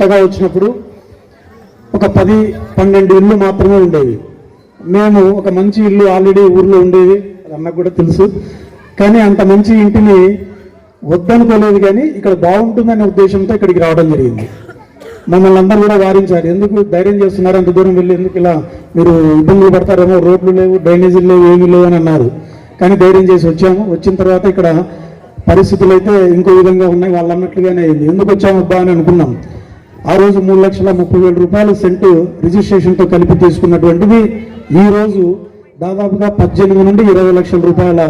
కొత్తగా వచ్చినప్పుడు ఒక పది పన్నెండు ఇల్లు మాత్రమే ఉండేవి. మేము ఒక మంచి ఇల్లు ఆల్రెడీ ఊర్లో ఉండేది అది అన్నకు కూడా తెలుసు. కానీ అంత మంచి ఇంటిని వద్దనుకోలేదు కానీ ఇక్కడ బాగుంటుందనే ఉద్దేశంతో ఇక్కడికి రావడం జరిగింది. మమ్మల్ని అందరూ కూడా వారించారు. ఎందుకు ధైర్యం చేస్తున్నారు? అంత దూరం వెళ్ళి ఎందుకు ఇలా మీరు ఇబ్బందులు పడతారేమో? రోడ్లు లేవు డ్రైనేజీలు లేవు ఏమీ లేవు అని అన్నారు. కానీ ధైర్యం చేసి వచ్చాము. వచ్చిన తర్వాత ఇక్కడ పరిస్థితులు అయితే ఇంకో విధంగా ఉన్నాయి. వాళ్ళు అన్నట్లుగానే అయింది. ఎందుకు వచ్చాము అబ్బా అని అనుకున్నాం. ఆ రోజు మూడు లక్షల ముప్పై వేల రూపాయలు సెంటు రిజిస్ట్రేషన్తో కలిపి తీసుకున్నటువంటిది ఈ రోజు దాదాపుగా పద్దెనిమిది నుండి ఇరవై లక్షల రూపాయల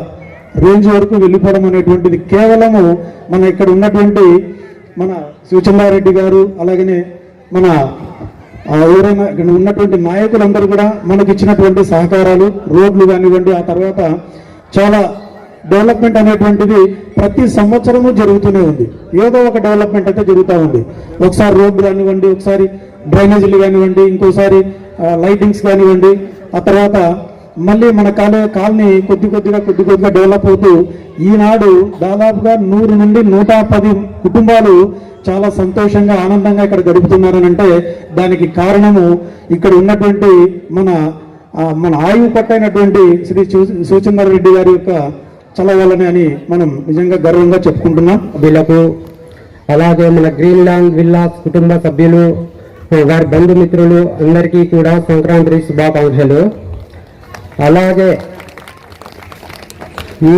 రేంజ్ వరకు వెళ్ళిపోవడం అనేటువంటిది కేవలము మన ఇక్కడ ఉన్నటువంటి మన శివచంద్రారెడ్డి గారు అలాగనే మన ఎవరైనా ఇక్కడ ఉన్నటువంటి నాయకులందరూ కూడా మనకి ఇచ్చినటువంటి సహకారాలు రోడ్లు కానివ్వండి ఆ తర్వాత చాలా డెవలప్మెంట్ అనేటువంటిది ప్రతి సంవత్సరము జరుగుతూనే ఉంది. ఏదో ఒక డెవలప్మెంట్ అయితే జరుగుతూ ఉంది. ఒకసారి రోడ్లు కానివ్వండి ఒకసారి డ్రైనేజీలు కానివ్వండి ఇంకోసారి లైటింగ్స్ కానివ్వండి ఆ తర్వాత మళ్ళీ మన కాలే కాలనీ కొద్ది కొద్దిగా కొద్ది కొద్దిగా డెవలప్ అవుతూ ఈనాడు దాదాపుగా నూరు నుండి నూట పది కుటుంబాలు చాలా సంతోషంగా ఆనందంగా ఇక్కడ గడుపుతున్నారని అంటే దానికి కారణము ఇక్కడ ఉన్నటువంటి మన మన ఆయువు పట్టైనటువంటి శ్రీ సూచందర్ రెడ్డి గారి యొక్క చలవాలని అని మనం నిజంగా గర్వంగా చెప్పుకుంటున్నాం. వీళ్ళకు అలాగే మన గ్రీన్ ల్యాండ్ విల్లాస్ కుటుంబ సభ్యులు వారి బంధుమిత్రులు అందరికీ కూడా సంక్రాంతి శుభాకాంక్షలు. అలాగే ఈ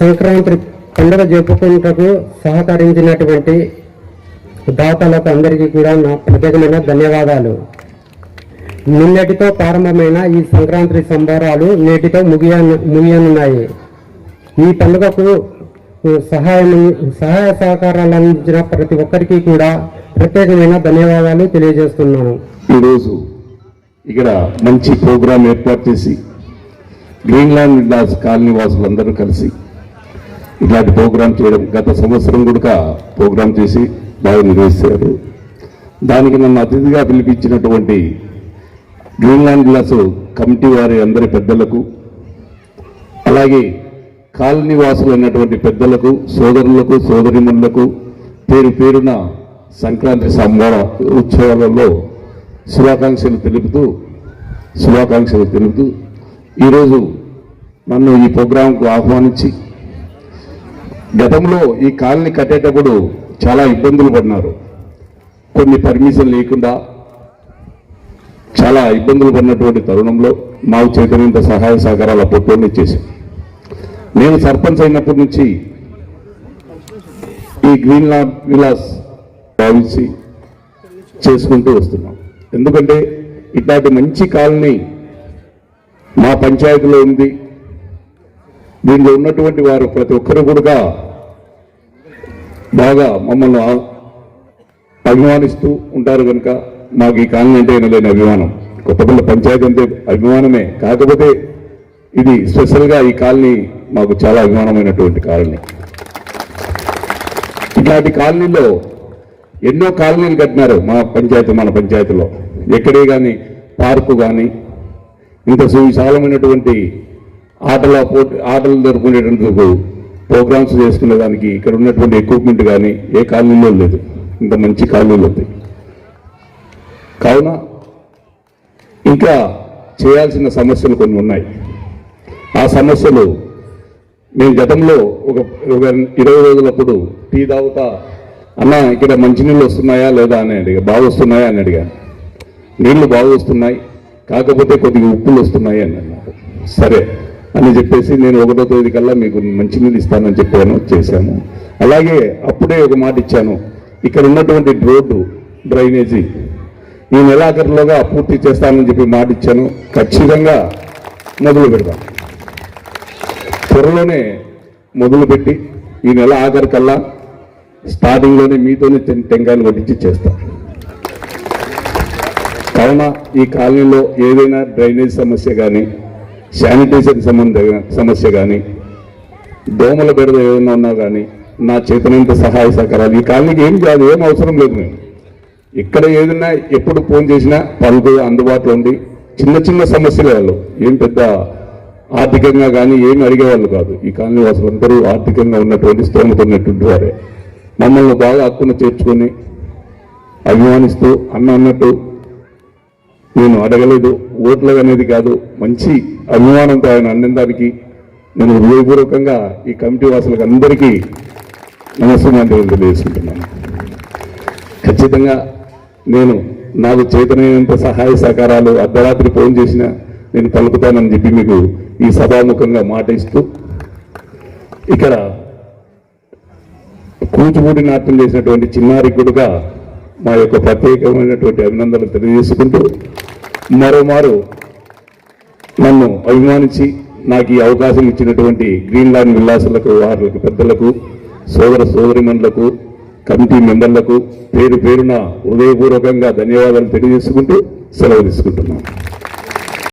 సంక్రాంతి పండుగ జరుపుకుంటకు సహకరించినటువంటి దాతలకు అందరికీ కూడా నా ప్రత్యేకమైన ధన్యవాదాలు. నిన్నటితో ప్రారంభమైన ఈ సంక్రాంతి సంబరాలు నేటితో ముగియ ముగియనున్నాయి. ఈ పండుగకు సహాయం సహాయ సహకారాలు అందించిన ప్రతి ఒక్కరికి కూడా ప్రత్యేకమైన ధన్యవాదాలు తెలియజేస్తున్నాను ఈరోజు ఇక్కడ మంచి ప్రోగ్రాం ఏర్పాటు చేసి గ్రీన్లాండ్ విల్లాస్ కాలనీ వాసులందరూ కలిసి ఇట్లాంటి ప్రోగ్రాం చేయడం గత సంవత్సరం కూడా ప్రోగ్రాం చేసి బాగా నిర్వహిస్తారు. దానికి నన్ను అతిథిగా పిలిపించినటువంటి గ్రీన్లాండ్ విల్లాస్ కమిటీ వారి అందరి పెద్దలకు అలాగే కాలనీ వాసులు అయినటువంటి పెద్దలకు సోదరులకు సోదరిమణులకు పేరు పేరున సంక్రాంతి సంబర ఉత్సవాలలో శుభాకాంక్షలు తెలుపుతూ శుభాకాంక్షలు తెలుపుతూ ఈరోజు నన్ను ఈ ప్రోగ్రాంకు ఆహ్వానించి గతంలో ఈ కాలనీ కట్టేటప్పుడు చాలా ఇబ్బందులు పడినారు. కొన్ని పర్మిషన్ లేకుండా చాలా ఇబ్బందులు పడినటువంటి తరుణంలో మాకు చేతనంత సహాయ సహకారాల అప్పట్లోనే చేశాం నేను సర్పంచ్ అయినప్పటి నుంచి ఈ గ్రీన్ లా విలాస్ భావించి చేసుకుంటూ వస్తున్నాం. ఎందుకంటే ఇట్లాంటి మంచి కాలనీ మా పంచాయతీలో ఉంది. దీనిలో ఉన్నటువంటి వారు ప్రతి ఒక్కరు కూడా బాగా మమ్మల్ని అభిమానిస్తూ ఉంటారు కనుక మాకు ఈ కాలనీ అంటే లేని అభిమానం. కొత్తపల్లి పంచాయతీ అంటే అభిమానమే. కాకపోతే ఇది స్పెషల్గా ఈ కాలనీ మాకు చాలా అభిమానమైనటువంటి కాలనీ. ఇట్లాంటి కాలనీలో ఎన్నో కాలనీలు కట్టినారు మా పంచాయతీ మన పంచాయతీలో. ఎక్కడే కానీ పార్కు కానీ ఇంత సువిశాలమైనటువంటి ఆటల పోటీ ఆటలు జరుపుకునేటందుకు ప్రోగ్రామ్స్ చేసుకునే దానికి ఇక్కడ ఉన్నటువంటి ఎక్విప్మెంట్ కానీ ఏ కాలనీలో లేదు. ఇంత మంచి కాలనీలు ఉంది కావున ఇంకా చేయాల్సిన సమస్యలు కొన్ని ఉన్నాయి. ఆ సమస్యలు నేను గతంలో ఒక ఒక ఇరవై రోజులప్పుడు టీ తాగుతా అన్న ఇక్కడ మంచినీళ్ళు వస్తున్నాయా లేదా? అని అడిగా. బాగా వస్తున్నాయా? అని అడిగాను నీళ్ళు బాగా వస్తున్నాయి. కాకపోతే కొద్దిగా ఉప్పులు వస్తున్నాయి. అని అన్నారు. సరే అని చెప్పేసి నేను ఒకటో తేదీ కల్లా మీకు మంచినీళ్ళు ఇస్తానని చెప్పాను చేశాను. అలాగే అప్పుడే ఒక మాట ఇచ్చాను. ఇక్కడ ఉన్నటువంటి రోడ్డు డ్రైనేజీ ఈ నెలాఖరులోగా పూర్తి చేస్తానని చెప్పి మాట ఇచ్చాను. ఖచ్చితంగా మొదలు పెడతాను. త్వరలోనే మొదలుపెట్టి ఈ నెల ఆఖరికల్లా స్టార్టింగ్లోనే మీతోనే టెంకాయలు కొట్టించి చేస్తాం. కావున ఈ కాలనీలో ఏదైనా డ్రైనేజ్ సమస్య కానీ శానిటేషన్ సంబంధ సమస్య కానీ దోమల బెడద ఏదైనా ఉన్నా కానీ నా చేతనంత సహాయ సహకారాలు. ఈ కాలనీకి ఏం కాదు ఏం అవసరం లేదు మేము ఇక్కడ ఏదైనా ఎప్పుడు ఫోన్ చేసినా పలుకు అందుబాటులో ఉండి చిన్న చిన్న సమస్యలు వాళ్ళు ఏం పెద్ద ఆర్థికంగా కానీ ఏమి అడిగేవాళ్ళు కాదు. ఈ కాలనీ వాసులందరూ ఆర్థికంగా ఉన్నటువంటి స్తోమత ఉన్నటువంటి వారే. మమ్మల్ని బాగా హక్కును చేర్చుకొని అభిమానిస్తూ అన్న అన్నట్టు నేను అడగలేదు. ఓట్లు అనేది కాదు మంచి అభిమానంతో ఆయన అన్నదానికి నేను హృదయపూర్వకంగా ఈ కమిటీ వాసులకు అందరికీ నమస్కారం తెలియజేసుకుంటున్నాను. ఖచ్చితంగా నేను నాకు చేతనైనంత సహాయ సహకారాలు అర్ధరాత్రి ఫోన్ చేసినా నేను పలుకుతానని చెప్పి మీకు ఈ సభాముఖంగా మాట ఇస్తూ ఇక్కడ కూచిపూడి నాట్యం చేసినటువంటి చిన్నారికుడుగా మా యొక్క ప్రత్యేకమైనటువంటి అభినందనలు తెలియజేసుకుంటూ మరోమారు నన్ను అభిమానించి నాకు ఈ అవకాశం ఇచ్చినటువంటి గ్రీన్ ల్యాండ్ విల్లాసులకు వారికి పెద్దలకు సోదర సోదరిమణులకు కమిటీ మెంబర్లకు పేరు పేరున హృదయపూర్వకంగా ధన్యవాదాలు తెలియజేసుకుంటూ సెలవు తీసుకుంటున్నాను.